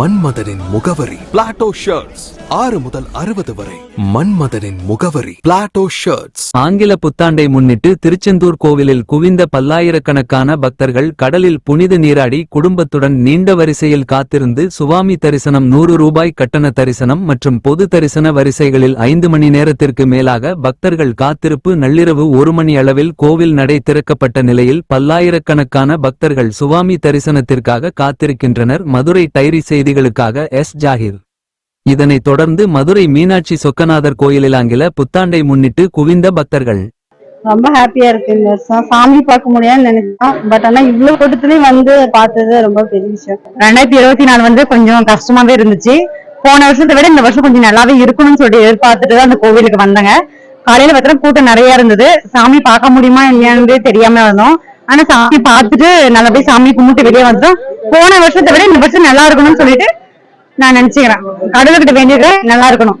மன்மதனின் முகவரி. Plato shirts ஆறு முதல் அறுபது வரை. மன்மதனின் முகவரி. பிளாட்டோ ஷர்ட்ஸ் ஆங்கில புத்தாண்டை முன்னிட்டு திருச்செந்தூர் கோவிலில் குவிந்த பல்லாயிரக்கணக்கான பக்தர்கள் கடலில் புனித நீராடி குடும்பத்துடன் நீண்ட வரிசையில் காத்திருந்து சுவாமி தரிசனம் நூறு ரூபாய் கட்டண தரிசனம் மற்றும் பொது தரிசன வரிசைகளில் ஐந்து மணி நேரத்திற்கு மேலாக பக்தர்கள் காத்திருப்பு நள்ளிரவு ஒரு மணி அளவில் கோவில் நடை திறக்கப்பட்ட நிலையில் பல்லாயிரக்கணக்கான பக்தர்கள் சுவாமி தரிசனத்திற்காக காத்திருக்கின்றனர். மதுரை டைரி செய்தி செய்திகளுக்காக எஸ் ஜாகிர். இதனைத் தொடர்ந்து மதுரை மீனாட்சி சொக்கநாதர் கோயிலில் ஆங்கில புத்தாண்டை முன்னிட்டு குவிந்த பக்தர்கள். ரொம்ப ஹாப்பியா இருக்கு இந்த வருஷம். சாமி பார்க்க முடியாதுன்னு நினைச்சோம். பட் ஆனா இவ்வளவு கூட்டத்திலயும் வந்து பார்த்தது ரொம்ப பெரிய விஷயம். ரெண்டாயிரத்தி இருபத்தி நாலு வந்து கொஞ்சம் கஷ்டமாவே இருந்துச்சு. போன வருஷத்தை விட இந்த வருஷம் கொஞ்சம் நல்லாவே இருக்கணும்னு சொல்லிட்டு எதிர்பார்த்துட்டு தான் அந்த கோவிலுக்கு வந்தாங்க. காலையில பார்த்தா கூட்டம் நிறைய இருந்தது. சாமி பார்க்க முடியுமா இல்லையான்னு தெரியாம வந்தோம் ஆனா சாமி பார்த்துட்டு நல்லபடியா சாமி கும்பிட்டு வெளியே வந்தோம் போன வருஷத்தை விட இந்த வருஷம் நல்லா இருக்கணும்னு சொல்லிட்டு நான் நினைச்சுக்கிறேன் கடவுள்கிட்ட வேண்டியது நல்லா இருக்கணும்